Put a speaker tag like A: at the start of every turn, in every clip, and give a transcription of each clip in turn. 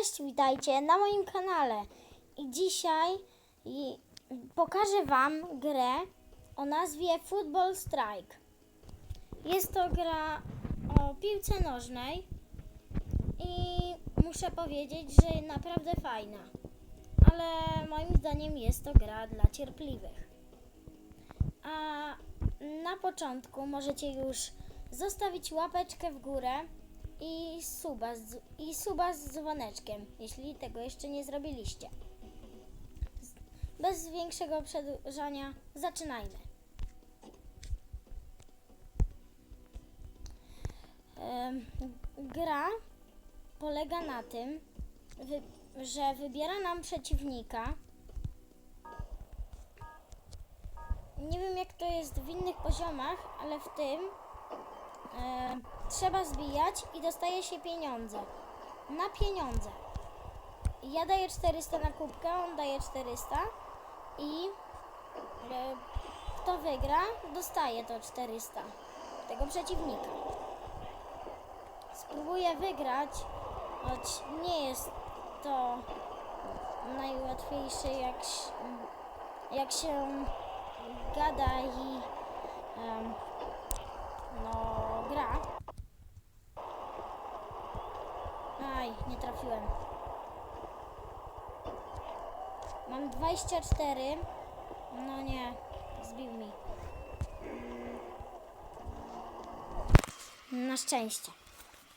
A: Cześć, witajcie na moim kanale. I dzisiaj pokażę Wam grę o nazwie Football Strike. Jest to gra o piłce nożnej i muszę powiedzieć, że naprawdę fajna. Ale moim zdaniem jest to gra dla cierpliwych. A na początku możecie już zostawić łapeczkę w górę i suba z, i suba z dzwoneczkiem, jeśli tego jeszcze nie zrobiliście. Bez większego przedłużania zaczynajmy. Gra polega na tym, że wybiera nam przeciwnika. Nie wiem jak to jest w innych poziomach, ale w tym trzeba zbijać i dostaje się pieniądze. Na pieniądze. Ja daję 400 na kubkę, on daje 400 i e, kto wygra, dostaje to 400 tego przeciwnika. Spróbuję wygrać, choć nie jest to najłatwiejsze jak, jak się gada i em, no gra. Nie trafiłem. Mam 24. No nie, zbił mi. Na szczęście.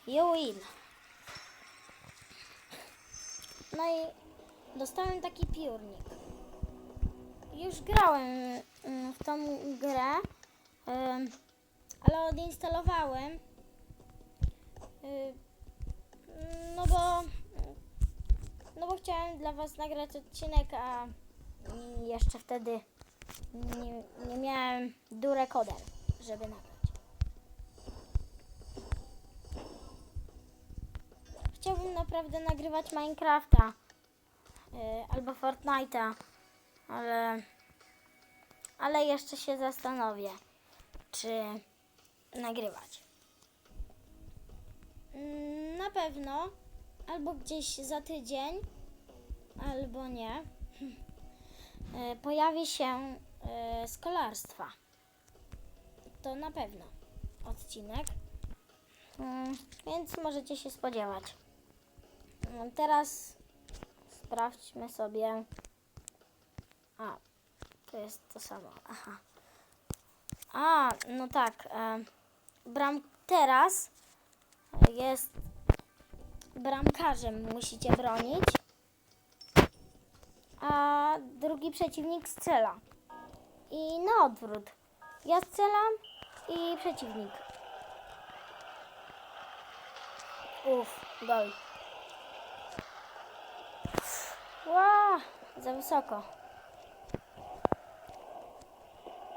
A: You win. No i dostałem taki piórnik. Już grałem mm, w tą grę, ale odinstalowałem. Y, No bo no bo chciałem dla was nagrać odcinek, a jeszcze wtedy nie, nie miałem durekodem, żeby nagrać. Chciałbym naprawdę nagrywać Minecrafta y, albo Fortnite'a, ale ale jeszcze się zastanowię, czy nagrywać. Mm, Na pewno albo gdzieś za tydzień, albo nie, e, pojawi się e, z kolarstwa. To na pewno odcinek. Mm, Więc możecie się spodziewać. Mm, Teraz sprawdźmy sobie. A, to jest to samo. Aha. A, no tak. E, bram teraz jest bramkarzem musicie bronić, a drugi przeciwnik strzela. I na odwrót. Ja strzelam i przeciwnik. Uff, gol. Ła, za wysoko.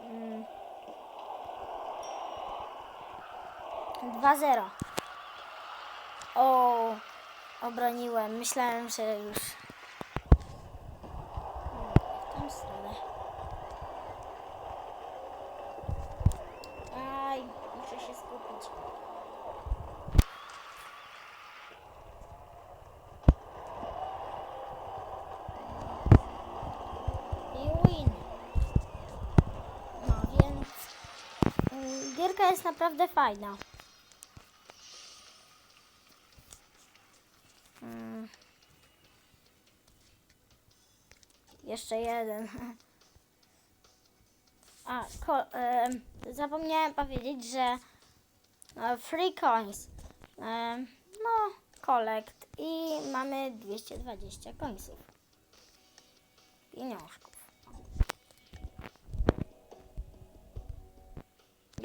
A: Mm. 2-0. O, obroniłem. Myślałem, że już. Hmm, W tą stronę. Aj, muszę się skupić. I win. No więc. mm, Gierka jest naprawdę fajna. Mm. Jeszcze jeden. A, ko- em, zapomniałem powiedzieć, że e, free coins. Em, no, collect i mamy 220 końców. Pieniążków.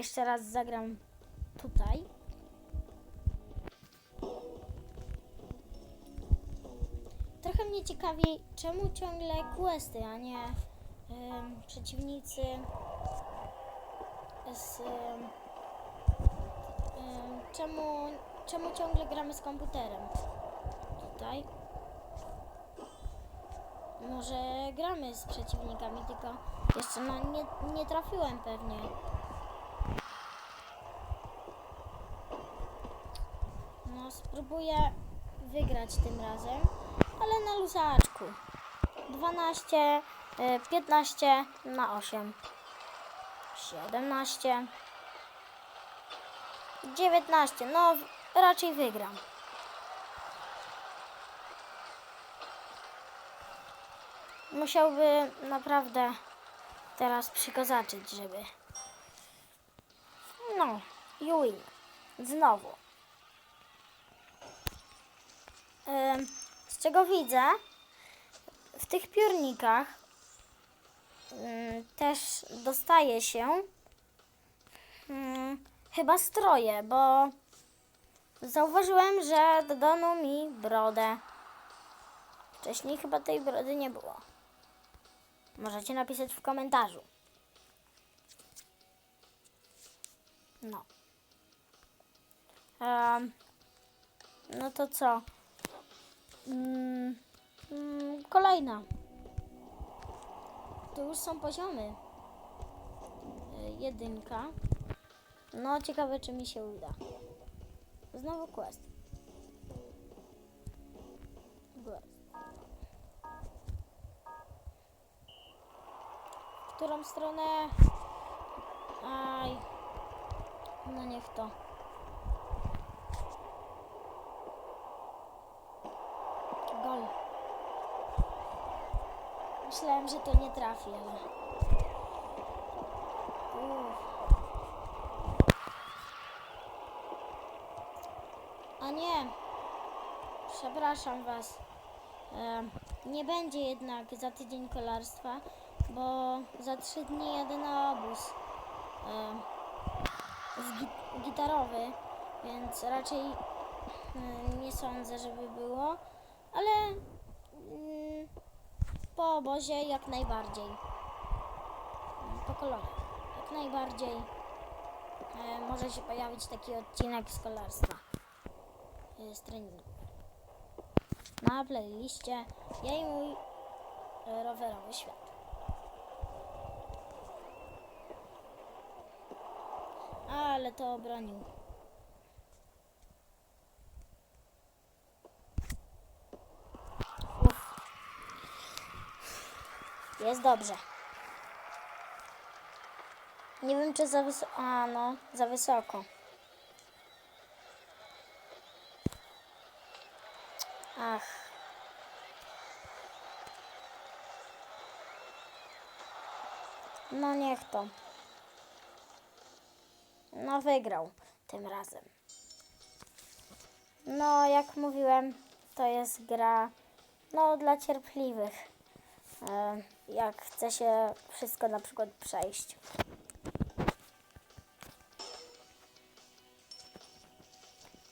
A: Jeszcze raz zagram tutaj. Trochę mnie ciekawi, czemu ciągle questy, a nie przeciwnicy z... em, em, czemu, czemu ciągle gramy z komputerem? Tutaj. Może gramy z przeciwnikami, tylko jeszcze no, nie, nie trafiłem pewnie. No, spróbuję wygrać tym razem, ale na luzaczku. 12, e, 15 na 8. 17. 19. No, raczej wygram. Musiałby naprawdę teraz przykozaczyć, żeby. No, you win. Znowu. Z czego widzę, w tych piórnikach też dostaje się chyba stroje, bo zauważyłem, że dodano mi brodę. Wcześniej chyba tej brody nie było. Możecie napisać w komentarzu. No. Em, no to co? Mm, mm, kolejna. Tu już są poziomy. Y, Jedynka. No, ciekawe, czy mi się uda. Znowu. Quest. W którą stronę? Aj. No niech to. Gol. Myślałem, że to nie trafi, ale... Uff. A nie. Przepraszam Was. E, nie będzie jednak za tydzień kolarstwa, bo za trzy dni jadę na obóz e, git- gitarowy, więc raczej nie sądzę, żeby było, ale mm, po obozie jak najbardziej. Po kolorach. Jak najbardziej e, może się pojawić taki odcinek z kolarstwa. e, Z treningu. Na playliście ja i mój e, rowerowy świat. Ale to obronił. Jest dobrze. Nie wiem, czy za wysoko. A, no, za wysoko. Ach. No niech to. No wygrał tym razem. No jak mówiłem, to jest gra no dla cierpliwych. E, jak chce się wszystko na przykład przejść.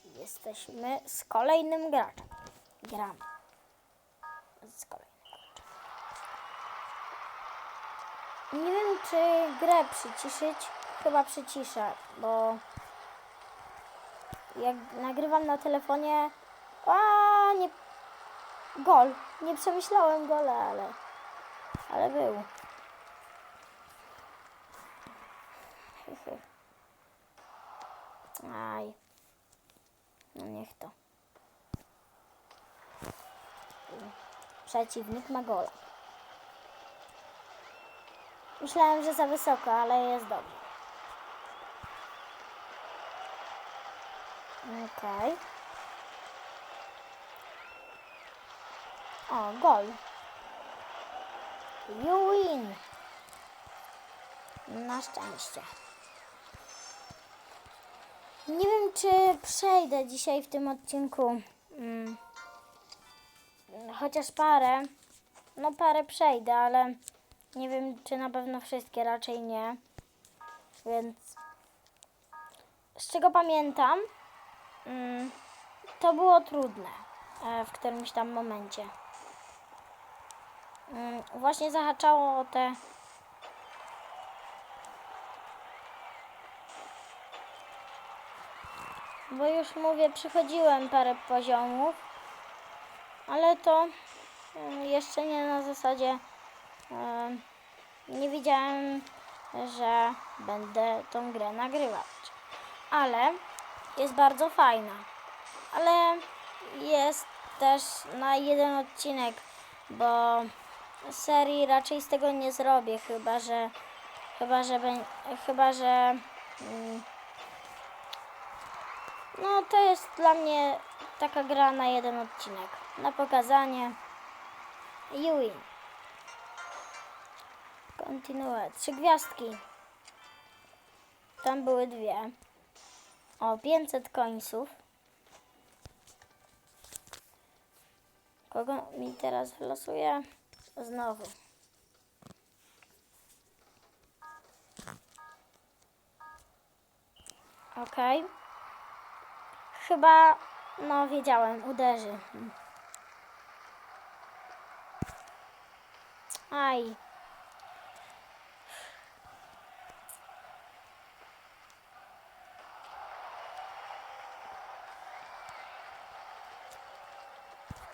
A: Jesteśmy z kolejnym graczem. Gramy. Z kolejnym graczem. Nie wiem, czy grę przyciszyć. Chyba przyciszę, bo jak nagrywam na telefonie. A nie. Gol. Nie przemyślałem gola, ale. Ale był. Aj. No niech to. Przeciwnik ma gola. Myślałem, że za wysoko, ale jest dobrze. Okej. O, gol. You win. Na szczęście. Nie wiem, czy przejdę dzisiaj w tym odcinku. Mm. Chociaż parę. No parę przejdę, ale nie wiem, czy na pewno wszystkie, raczej nie. Więc z czego pamiętam, mm, to było trudne e, w którymś tam momencie. Mm, Właśnie zahaczało o te Bo już mówię, przychodziłem parę poziomów, ale to mm, jeszcze nie na zasadzie em, nie wiedziałem, że będę tą grę nagrywać. Ale jest bardzo fajna. Ale jest też na jeden odcinek, bo serii raczej z tego nie zrobię, chyba że chyba że chyba że mm, no to jest dla mnie taka gra na jeden odcinek, na pokazanie i win. Kontynuuję. Trzy gwiazdki. Tam były dwie. O, 500 końców. Kogo mi teraz wylosuje? Znowu. Okej. Chyba, no wiedziałem, uderzy. Aj.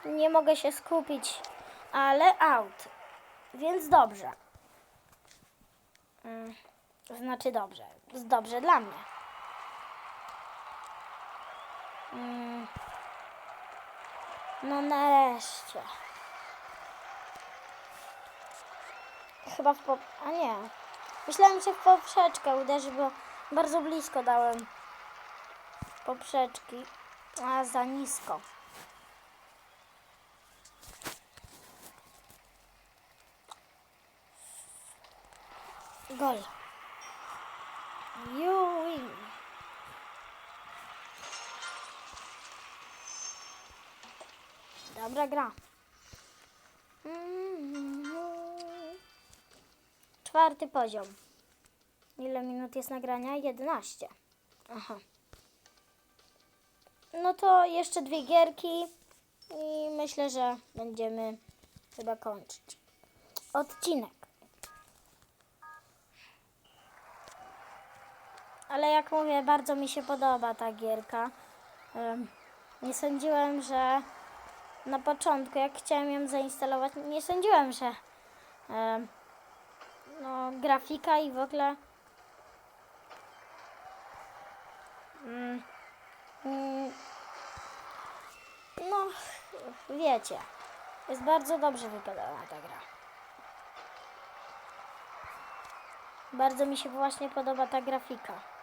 A: Nie mogę się skupić, ale out. Więc dobrze. Mm, Znaczy dobrze. Dobrze dla mnie. Mm. No nareszcie. Chyba w pop... A nie. Myślałem, że w poprzeczkę uderzy, bo bardzo blisko dałem poprzeczki. A za nisko. Gol. You win. Dobra gra. Czwarty poziom. Ile minut jest nagrania? 11. Aha. No to jeszcze dwie gierki i myślę, że będziemy chyba kończyć odcinek. Ale jak mówię, bardzo mi się podoba ta gierka. Nie sądziłem, że na początku, jak chciałem ją zainstalować, nie sądziłem, że no, grafika i w ogóle mm, mm, no wiecie, jest bardzo dobrze wypadała ta gra. Bardzo mi się właśnie podoba ta grafika.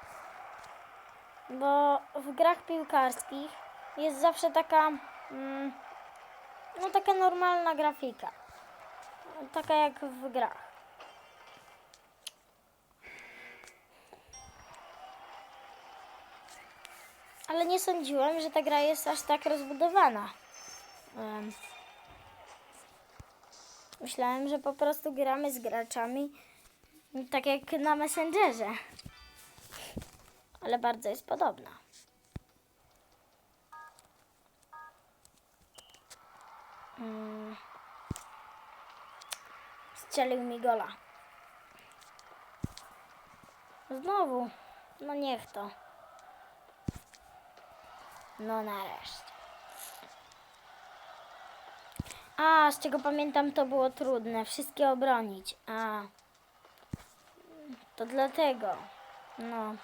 A: Bo w grach piłkarskich jest zawsze taka, mm, no taka normalna grafika. Taka jak w grach. Ale nie sądziłem, że ta gra jest aż tak rozbudowana. Em, Myślałem, że po prostu gramy z graczami tak jak na Messengerze. Ale bardzo jest podobna. Mm. Strzelił mi gola. Znowu. No niech to. No nareszcie. A, z czego pamiętam, to było trudne. Wszystkie obronić. A. To dlatego. No.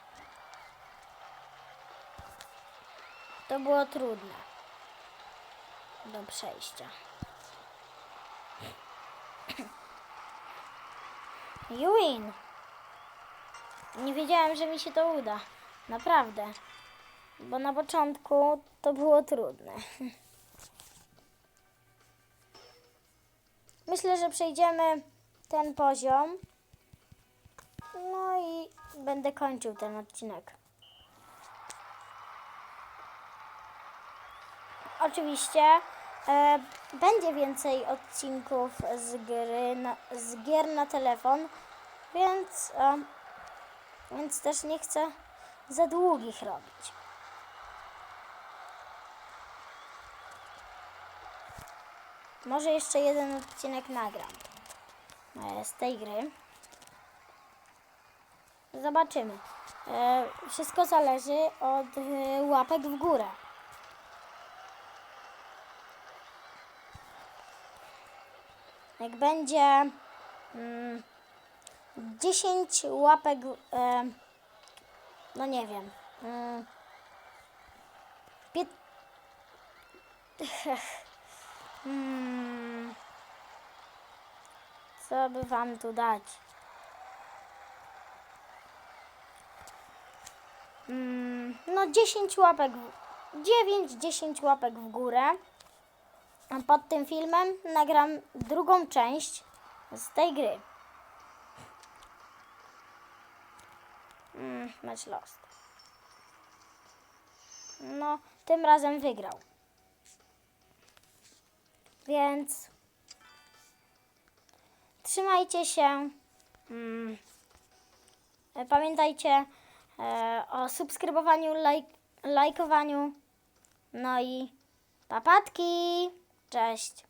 A: To było trudne. Do przejścia. You win. Nie wiedziałem, że mi się to uda. Naprawdę. Bo na początku to było trudne. Myślę, że przejdziemy ten poziom. No i będę kończył ten odcinek. Oczywiście e, będzie więcej odcinków z, gry na, z gier na telefon, więc, e, więc też nie chcę za długich robić. Może jeszcze jeden odcinek nagram e, z tej gry. Zobaczymy. E, wszystko zależy od e, łapek w górę. Jak będzie mm, 10 łapek, e, no nie wiem, mm, pię- Hmm. Co by wam tu dać? Mm, no 10 łapek, 9-10 łapek w górę. Pod tym filmem nagram drugą część z tej gry. Mm, lost. No, tym razem wygrał. Więc trzymajcie się. Mm. E, Pamiętajcie e, o subskrybowaniu, lajk, lajkowaniu. No i papatki. Cześć.